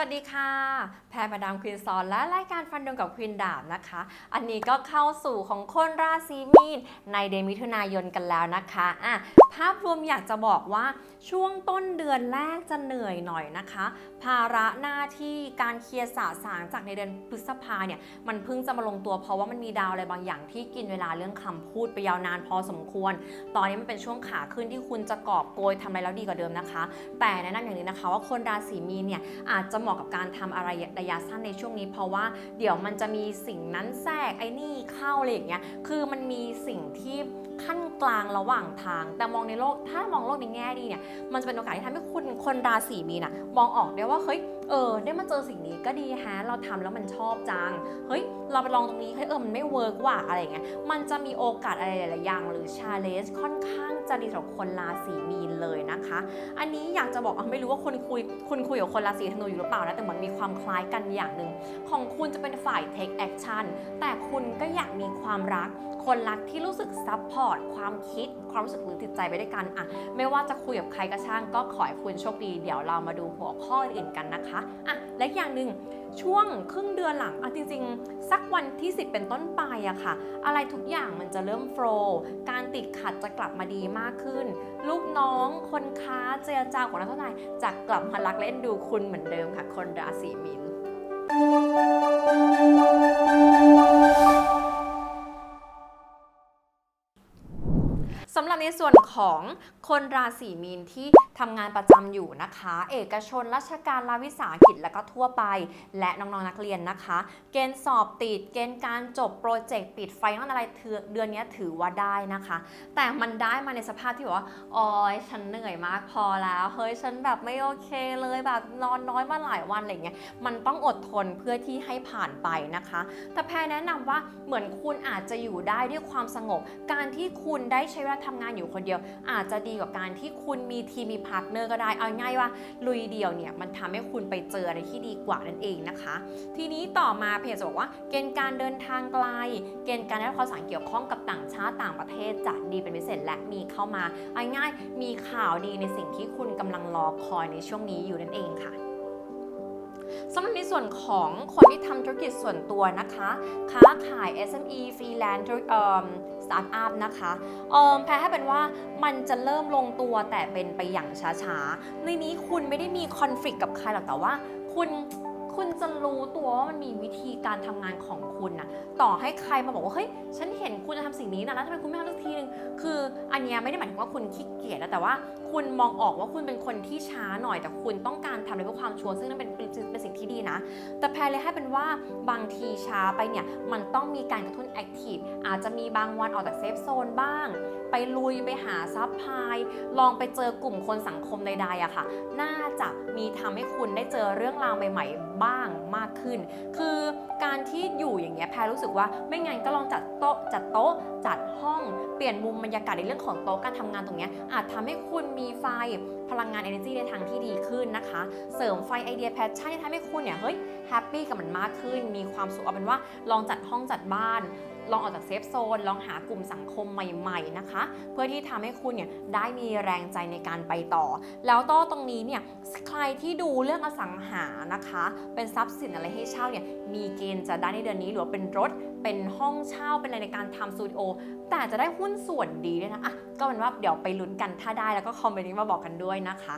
วัสดีค่ะ แพรมาดามควีนซอนและรายการฟันดงกับควีนดาบนะคะ อันนี้ก็เข้าสู่ของคนราศีมีนในเดือนมิถุนายนกันแล้วนะคะอะภาพรวมอยากจะบอกว่าช่วงต้นเดือนแรกจะเหนื่อยหน่อยนะคะ ภาระหน้าที่การเคลียร์สะสางจากในเดือนพฤษภาเนี่ยมันเพิ่งจะมาลงตัวเพราะว่ามันมีดาวอะไรบางอย่างที่กินเวลาเรื่องคำพูดไปยาวนานพอสมควร ตอนนี้มันเป็นช่วงขาขึ้นที่คุณจะกอบโกยทำอะไรแล้วดีกว่าเดิมนะคะ แต่แนะนำอย่างนี้นะคะว่าคนราศีมีนเนี่ยอาจจะเหมาะกับการทำอะไรระยะสั้นในช่วงนี้ เพราะว่าเดี๋ยวมันจะมีสิ่งนั้นแทรกไอ้นี่เข้าอะไรอย่างเงี้ยคือมันมีสิ่งที่ขั้นกลางระหว่างทาง แต่มองในโลกถ้ามองโลกในแง่ดีเนี่ยมันจะเป็นโอกาสที่ทำให้คุณคนราศีมีนะมองออกได้ว่าเฮ้ย เออได้มาเจอสิ่งนี้ก็ดีฮะเราทำแล้วมันชอบจัง เฮ้ย เราไปลองตรงนี้เฮ้ยเออมันไม่เวิร์กว่ะอะไรเงี้ยมันจะมีโอกาสอะไรหลายๆอย่าง หรือชาเลนจ์ค่อนข้างจะดีสำหรับคนราศีมีนเลยนะคะ อันนี้อยากจะบอกอะไม่รู้ว่าคนคุยคุณคุยกับคนราศีธนูอยู่หรือเปล่านะแต่มือนมีความคล้ายกันอย่างหนึ่งของคุณจะเป็นฝ่าย take action แต่คุณก็อยากมีความรัก คนรักที่รู้สึกซัพพอร์ตความคิด ความรู้สึกหรือจิตใจไปด้วยกันอะไม่ว่าจะคุยกับใครก็ช่างก็ขอให้คุณโชคดี เดี๋ยวเรามาดูหัวข้ออื่นกันนะคะอะและอีกอย่างหนึ่งช่วงครึ่งเดือนหลังอะจริง ๆ สักวันที่ 10 เป็นต้นไปอะค่ะ อะไรทุกอย่างมันจะเริ่มโฟล์การติดขัดจะกลับมาดีมากขึ้น ลูกน้องคนค้าเจรจาของนักเท่านายจะกลับมารักเล่นดูคุณเหมือนเดิมค่ะ คนราศีมีน ในส่วนของ คนราศีมีนที่ทำงานประจำอยู่นะคะ เอกชนราชการรัฐวิสาหกิจและก็ทั่วไป และน้องๆนักเรียนนะคะ เกณฑ์สอบติดเกณฑ์การจบโปรเจกต์ปิดไฟนอลอะไรเถือเดือนนี้ถือว่าได้นะคะ แต่มันได้มาในสภาพที่ว่าอ๋อฉันเหนื่อยมากพอแล้วเฮ้ยฉันแบบไม่โอเคเลยแบบนอนน้อยมาหลายวันอะไรเงี้ยมันต้องอดทนเพื่อที่ให้ผ่านไปนะคะ แต่แพรแนะนำว่าเหมือนคุณอาจจะอยู่ได้ด้วยความสงบ การที่คุณได้ใช้เวลาทำงานอยู่คนเดียว อาจจะดีกว่าการที่คุณมีทีมมีพาร์ทเนอร์ก็ได้ เอาง่ายว่าลุยเดียวเนี่ยมันทำให้คุณไปเจออะไรที่ดีกว่านั่นเองนะคะ ทีนี้ต่อมาเพจจะบอกว่าเกณฑ์การเดินทางไกล เกณฑ์การได้รับข่าวสารเกี่ยวข้องกับต่างชาติต่างประเทศจะดีเป็นพิเศษและมีเข้ามาเอาง่ายมีข่าวดีในสิ่งที่คุณกำลังรอคอยในช่วงนี้อยู่นั่นเองค่ะสำหรับในส่วนของคนที่ทำธุรกิจส่วนตัวนะคะ ค้าขาย SME ฟรีแลนซ์ ตาร์ทอัพนะคะเออแพรให้เป็นว่ามันจะเริ่มลงตัวแต่เป็นไปอย่างช้าๆ ในนี้คุณไม่ได้มีคอนฟ lict กับใครหรอกแต่ว่า คุณ คุณจะรู้ตัวว่ามันมีวิธีการทำงานของคุณนะต่อให้ใครมาบอกว่าเฮ้ยฉันเห็นคุณจะทำสิ่งนี้นะแล้วทำไมคุณไม่ทำสักทีนึงคืออันนี้ไม่ได้หมายถึงว่าคุณขี้เกียจนะแต่ว่าคุณมองออกว่าคุณเป็นคนที่ช้าหน่อย แต่คุณต้องการทำอะไรเพื่อความชัวร์ซึ่งนั่นเป็นเป็นเป็นสิ่งที่ดีนะ แต่แพรเลยให้เป็นว่าบางทีช้าไปเนี่ยมันต้องมีการกระตุ้นแอคทีฟอาจจะมีบางวันออกจากเซฟโซนบ้าง ไปลุยไปหาซัพพลายลองไปเจอกลุ่มคนสังคมใดๆอะค่ะ น่าจะมีทำให้คุณได้เจอเรื่องราวใหม่ๆ บ้างมากขึ้น คือการที่อยู่อย่างเงี้ยแพรรู้สึกว่าไม่งั้นก็ลองจัดโต๊ะจัดโต๊ะจัดห้องเปลี่ยนมุมบรรยากาศในเรื่องของโต๊ะการทำงานตรงเนี้ยอาจทำให้คุณมีไฟพลังงาน energy ในทางที่ดีขึ้นนะคะ เสริมไฟไอเดียแพชชั่นที่ทำให้คุณเนี่ยเฮ้ยแฮปปี้กับมันมากขึ้น มีความสุขเอาเป็นว่าลองจัดห้องจัดบ้าน ลองออกจากเซฟโซน ลองหากลุ่มสังคมใหม่ ๆนะคะ เพื่อที่ทำให้คุณเนี่ยได้มีแรงใจในการไปต่อ แล้วก็ตรงนี้เนี่ยใครที่ดูเรื่องอสังหานะคะ เป็นทรัพย์สินอะไรให้เช่าเนี่ยมีเกณฑ์จะได้ในเดือนนี้หรือว่าเป็นรถเป็นห้องเช่าเป็นอะไรในการทำสตูดิโอแต่จะได้หุ้นส่วนดีด้วยนะอะก็เป็นว่าเดี๋ยวไปลุ้นกันถ้าได้แล้วก็คอมเมนต์มาบอกกันด้วยนะคะ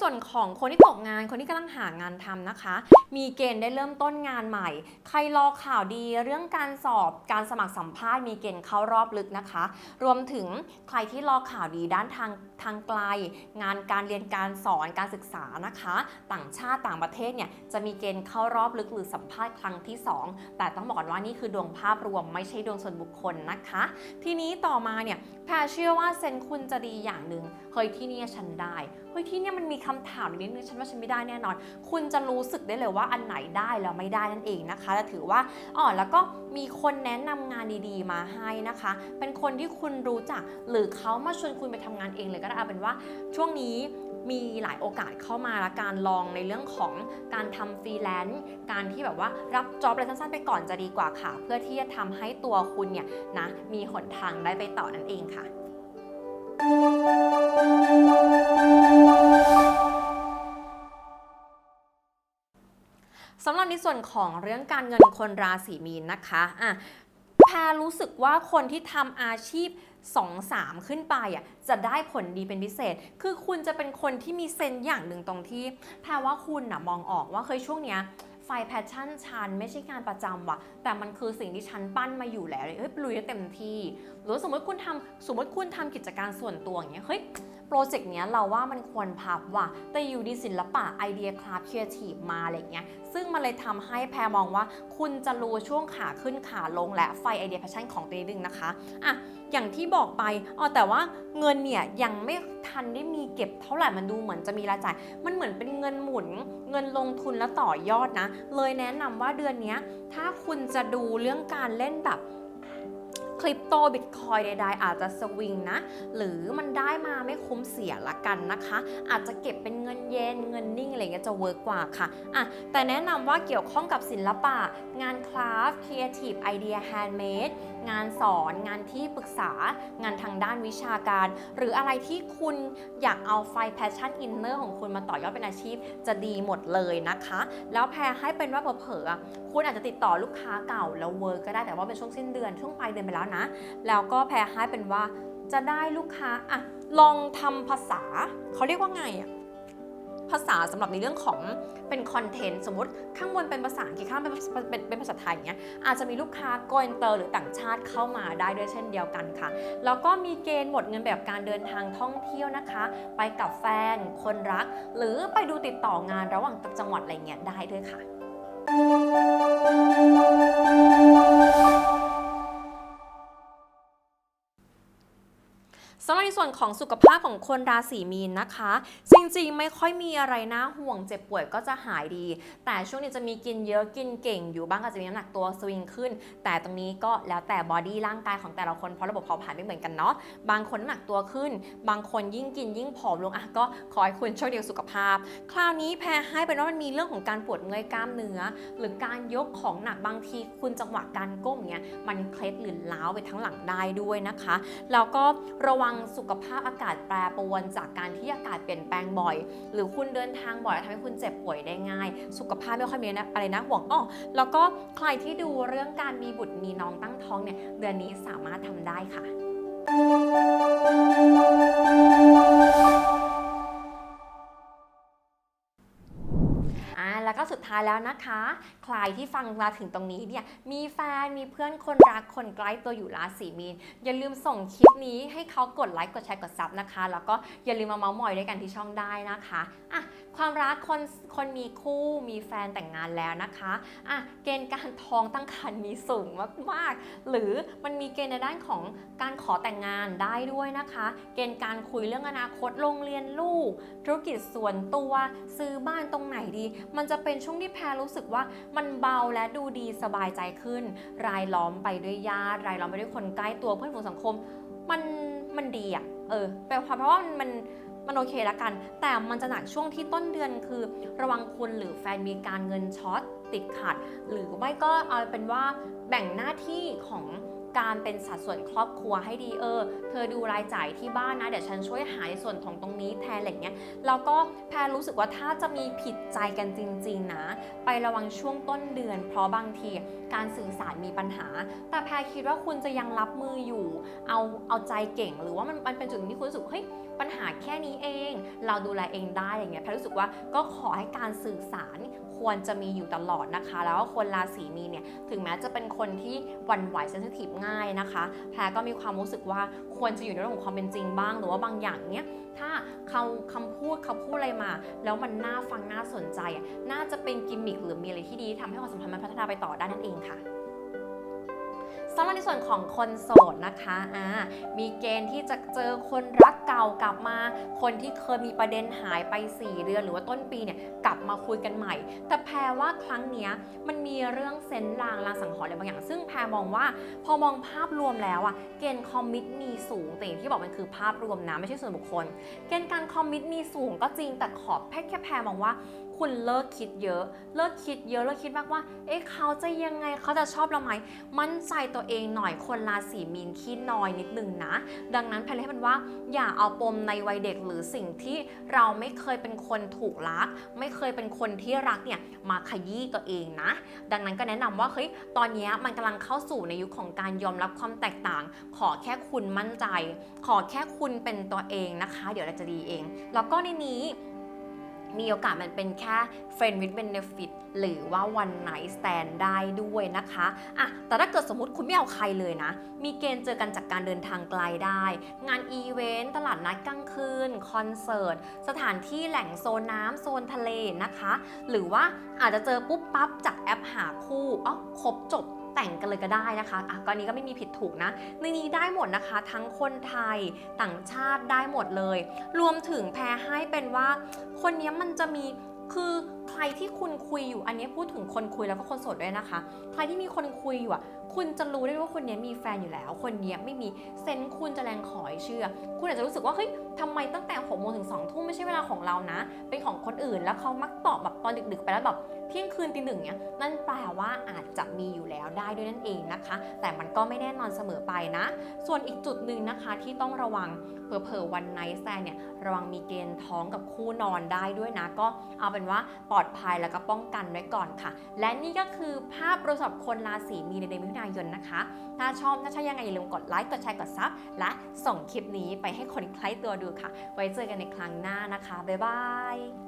ส่วนของคนที่ตกงานคนที่กำลังหางานทำนะคะ มีเกณฑ์ได้เริ่มต้นงานใหม่ ใครรอข่าวดีเรื่องการสอบการสมัครสัมภาษณ์มีเกณฑ์เข้ารอบลึกนะคะ รวมถึงใครที่รอข่าวดีด้านทาง ทางไกล งานการเรียนการสอนการศึกษานะคะ ต่างชาติต่างประเทศเนี่ยจะมีเกณฑ์เข้ารอบลึกหรือสัมภาษณ์ครั้งที่ 2 แต่ต้องบอกก่อนว่านี่คือดวงภาพรวมไม่ใช่ดวงส่วนบุคคลนะคะ ทีนี้ต่อมาเนี่ยแพรเชื่อว่าเซนคุณจะดีอย่างหนึ่งเฮ้ยที่เนี่ยฉันได้เฮ้ยที่เนี่ยมันมีคำถามนิดนึงฉันว่าฉันไม่ได้แน่นอน คุณจะรู้สึกได้เลยว่าอันไหนได้แล้วไม่ได้นั่นเองนะคะและถือว่าอ๋อแล้วก็มีคนแนะนำงานดีๆ มาให้นะคะ เป็นคนที่คุณรู้จักหรือเขามาชวนคุณไปทำงานเองเลยก็ได้เอาเป็นว่าช่วงนี้มีหลายโอกาสเข้ามาละการลองในเรื่องของการทำฟรีแลนซ์การที่แบบว่ารับจ็อบอะไรสั้นๆไปก่อนจะดีกว่าค่ะ เพื่อที่จะทำให้ตัวคุณเนี่ยนะมีหนทางได้ไปต่อนั่นเองค่ะสำหรับในส่วนของเรื่องการเงินคนราศีมีนนะคะอะแพรรู้สึกว่าคนที่ทำอาชีพ 2 3 ขึ้นไปอะจะได้ผลดีเป็นพิเศษ คือคุณจะเป็นคนที่มีเซนส์อย่างหนึ่งตรงที่แปลว่าคุณน่ะมองออกว่าเคยช่วงเนี้ยไฟแพชชั่นชันไม่ใช่งานประจำว่ะ แต่มันคือสิ่งที่ฉันปั้นมาอยู่แล้วเฮ้ยลุยได้เต็มที่ หรือสมมติคุณทำสมมติคุณทำกิจการส่วนตัวอย่างเงี้ยเฮ้ย โปรเจกต์เนี้ยเราว่ามันควรพับว่ะแต่อยู่ดีศิลปะไอเดียคราฟครีเอทีฟมาอะไรเงี้ยซึ่งมันเลยทำให้แพรมองว่า คุณจะรู้ช่วงขาขึ้นขาลงและไฟไอเดียแพชชั่นของตัวเองนะคะอะอย่างที่บอกไปอ๋อแต่ว่าเงินเนี่ยยังไม่ทันได้มีเก็บเท่าไหร่มันดูเหมือนจะมีรายจ่าย มันเหมือนเป็นเงินหมุน เงินลงทุนแล้วต่อยอดนะ เลยแนะนำว่าเดือนนี้ถ้าคุณจะดูเรื่องการเล่นแบบ คริปโตบิตคอยใดๆ อาจจะสวิงนะ หรือมันได้มาไม่คุ้มเสียละกันนะคะ อาจจะเก็บเป็นเงินเยนเงินนิ่งอะไรเงี้ยจะเวิร์กกว่าค่ะอะ แต่แนะนำว่าเกี่ยวข้องกับศิลปะ งานคราฟต์ครีเอทีฟไอเดียแฮนด์เมดงานสอน งานที่ปรึกษา งานทางด้านวิชาการ หรืออะไรที่คุณอยากเอาไฟแพชชั่นอินเนอร์ของคุณมาต่อยอดเป็นอาชีพจะดีหมดเลยนะคะ แล้วแพรให้เป็นว่าเผลอๆอะคุณอาจจะติดต่อลูกค้าเก่าแล้วเวิร์กก็ได้แต่ว่าเป็นช่วงสิ้นเดือนช่วงปลายเดือนไปแล้วนะ แล้วก็แพรให้เป็นว่าจะได้ลูกค้าอะลองทำภาษาเขาเรียกว่าไงอะภาษาสำหรับในเรื่องของเป็นคอนเทนต์สมมติข้างบนเป็นภาษาอังกฤษข้างเป็นเป็นเป็นภาษาไทยอย่างเงี้ยอาจจะมีลูกค้าโกอินเตอร์หรือต่างชาติเข้ามาได้ด้วยเช่นเดียวกันค่ะ แล้วก็มีเกณฑ์หมดเงินแบบการเดินทางท่องเที่ยวนะคะ ไปกับแฟน คนรัก หรือไปดูติดต่องานระหว่างจังหวัดอะไรเงี้ยได้ด้วยค่ะ Some ส่วนของสุขภาพของคนราศีมีนนะคะ จริงๆ ไม่ค่อยมีอะไรน่าห่วงเจ็บป่วยก็จะหายดี แต่ช่วงนี้จะมีกินเยอะกินเก่งอยู่บ้างอาจจะมีน้ำหนักตัวสวิงขึ้น แต่ตรงนี้ก็แล้วแต่บอดี้ร่างกายของแต่ละคนเพราะระบบเผาผลาญไม่เหมือนกันเนาะบางคนน้ำหนักตัวขึ้น บางคนยิ่งกินยิ่งผอมลงอะก็ขอให้คุณโชคดีกับสุขภาพ คราวนี้แพรให้เป็นว่ามันมีเรื่องของการปวดเมื่อยกล้ามเนื้อ หรือการยกของหนักบางทีคุณจังหวะการก้มเนี้ยมันเคล็ดหรือล้าวไปทั้งหลังได้ด้วยนะคะแล้วก็ระวังสุขภาพอากาศแปรปรวน จากการที่อากาศเปลี่ยนแปลงบ่อย หรือคุณเดินทางบ่อยทำให้คุณเจ็บป่วยได้ง่าย สุขภาพไม่ค่อยมีนะอะไรนะห่วงอ้อแล้วก็ใครที่ดูเรื่องการมีบุตรมีน้องตั้งท้องเนี่ยเดือนนี้สามารถทำได้ค่ะอ่าแล้วก็สุดท้ายแล้วนะคะ ใครที่ฟังมาถึงตรงนี้เนี่ยมีแฟนมีเพื่อนคนรักคนใกล้ตัวอยู่ราศีมีน อย่าลืมส่งคลิปนี้ให้เขากดไลค์กดแชร์กดซับนะคะ แล้วก็อย่าลืมมาเมาส์มอยด้วยกันที่ช่องได้นะคะอะความรักคนคนมีคู่มีแฟนแต่งงานแล้วนะคะอะเกณฑ์การท้องตั้งครรภ์มีสูงมากๆ หรือมันมีเกณฑ์ในด้านของการขอแต่งงานได้ด้วยนะคะ เกณฑ์การคุยเรื่องอนาคตโรงเรียนลูก ธุรกิจส่วนตัวซื้อบ้านตรงไหนดี มันจะเป็นช่วงที่แพรรู้สึกว่ามันเบาและดูดีสบายใจขึ้น รายล้อมไปด้วยญาติรายล้อมไปด้วยคนใกล้ตัวเพื่อนฝูงสังคม มันมันดีอะเออแปลว่าเพราะว่ามันมันมันโอเคละกัน แต่มันจะหนักช่วงที่ต้นเดือนคือ ระวังคุณหรือแฟนมีการเงินช็อตติดขัด หรือไม่ก็เอาเป็นว่าแบ่งหน้าที่ของ การเป็นสัดส่วนครอบครัวให้ดีเออ เธอดูรายจ่ายที่บ้านนะ เดี๋ยวฉันช่วยหาในส่วนของตรงนี้แทนอะไรเงี้ยแล้วก็แพรรู้สึกว่าถ้าจะมีผิดใจกันจริง ๆ นะ ไประวังช่วงต้นเดือน เพราะบางทีการสื่อสารมีปัญหา แต่แพรคิดว่าคุณจะยังรับมืออยู่ เอาเอาใจเก่ง หรือว่ามันมันเป็นจุดที่คุณรู้สึกเฮ้ย ปัญหาแค่นี้เอง เราดูแลเองได้อย่างเงี้ยแพรรู้สึกว่าก็ขอให้การสื่อสารควรจะมีอยู่ตลอดนะคะ แล้วก็คนราศีมีนเนี่ยถึงแม้จะเป็นคนที่หวั่นไหวเซนซิทีฟง่ายนะคะ แพรก็มีความรู้สึกว่าควรจะอยู่ในเรื่องของความเป็นจริงบ้าง หรือว่าบางอย่างเนี้ยถ้าเขาคำพูดเขาพูดอะไรมา แล้วมันน่าฟังน่าสนใจ น่าจะเป็นกิมมิคหรือมีอะไรที่ดีทำให้ความสัมพันธ์มันพัฒนาไปต่อได้นั่นเองค่ะ สำหรับในส่วนของคนโสดนะคะอ่ามีเกณฑ์ที่จะเจอคนรักเก่ากลับมา คนที่เคยมีประเด็นหายไป 4 เดือน หรือว่าต้นปีเนี่ยกลับมาคุยกันใหม่ แต่แพรว่าครั้งเนี้ยมันมีเรื่องเซนลางลางสังหรณ์อะไรบางอย่าง ซึ่งแพรมองว่าพอมองภาพรวมแล้วอะเกณฑ์คอมมิตมีสูงแต่อย่างที่บอกมันคือภาพรวมนะไม่ใช่ส่วนบุคคล เกณฑ์การคอมมิตมีสูงก็จริงแต่ขอบแค่แค่แพรมองว่าคุณเลิกคิดเยอะ เลิกคิดเยอะ เลิกคิดมากว่า เอ๊ะ เขาจะยังไง เขาจะชอบเราไหม มั่นใจตัวเองหน่อยคนราศีมีนขี้น้อยนิดนึงนะ ดังนั้นแพนเลยให้มันว่าอย่าเอาปมในวัยเด็กหรือสิ่งที่เราไม่เคยเป็นคนถูกรัก ไม่เคยเป็นคนที่รักเนี่ยมาขยี้ตัวเองนะ ดังนั้นก็แนะนำว่าเฮ้ยตอนนี้มันกำลังเข้าสู่ในยุคของการยอมรับความแตกต่าง ขอแค่คุณมั่นใจ ขอแค่คุณเป็นตัวเองนะคะ เดี๋ยวเราจะดีเอง แล้วก็ในนี้ มีโอกาสมันเป็นแค่ friend with benefit หรือว่า one night stand ได้ด้วยนะคะอะแต่ถ้าเกิดสมมติคุณไม่เอาใครเลยนะ มีเกณฑ์เจอกันจากการเดินทางไกลได้ งานอีเวนต์ตลาดนัดกลางคืน คอนเสิร์ต สถานที่แหล่งโซนน้ำโซนทะเลนะคะ หรือว่าอาจจะเจอปุ๊บปั๊บจากแอปหาคู่อ๋อครบจบ แต่งกันเลยก็ได้นะคะอะก็อันนี้ก็ไม่มีผิดถูกนะในนี้ได้หมดนะคะ ทั้งคนไทยต่างชาติได้หมดเลย รวมถึงแพรให้เป็นว่า คนนี้มันจะมีคือใครที่คุณคุยอยู่อันนี้พูดถึงคนคุยแล้วก็คนโสดด้วยนะคะ ใครที่มีคนคุยอยู่อะ คุณจะรู้ได้ว่าคนนี้มีแฟนอยู่แล้ว คนนี้ไม่มีเซนคุณจะแรงขอให้เชื่อ คุณอาจจะรู้สึกว่าเฮ้ยทำไมตั้งแต่หกโมงถึงสองทุ่มไม่ใช่เวลาของเรานะ เป็นของคนอื่นแล้วเขามักตอบแบบตอนดึกๆไปแล้วแบบ เที่ยงคืนตีหนึ่งเนี้ยนั่นแปลว่าอาจจะมีอยู่แล้วได้ด้วยนั่นเองนะคะ แต่มันก็ไม่แน่นอนเสมอไปนะ ส่วนอีกจุดหนึ่งนะคะที่ต้องระวังเผลอๆวันไนท์แซนเนี่ยระวังมีเกณฑ์ท้องกับคู่นอนได้ด้วยนะ ก็เอาเป็นว่าปลอดภัยแล้วก็ป้องกันไว้ก่อนค่ะ และนี่ก็คือภาพรวมสบคนราศีมีในเดือนมิถุนายนนะคะ ถ้าชอบถ้าใช่ยังไงอย่าลืมกดไลค์กดแชร์กดซับและส่งคลิปนี้ไปให้คนใกล้ตัวดูค่ะ ไว้เจอกันในครั้งหน้านะคะ บ๊ายบาย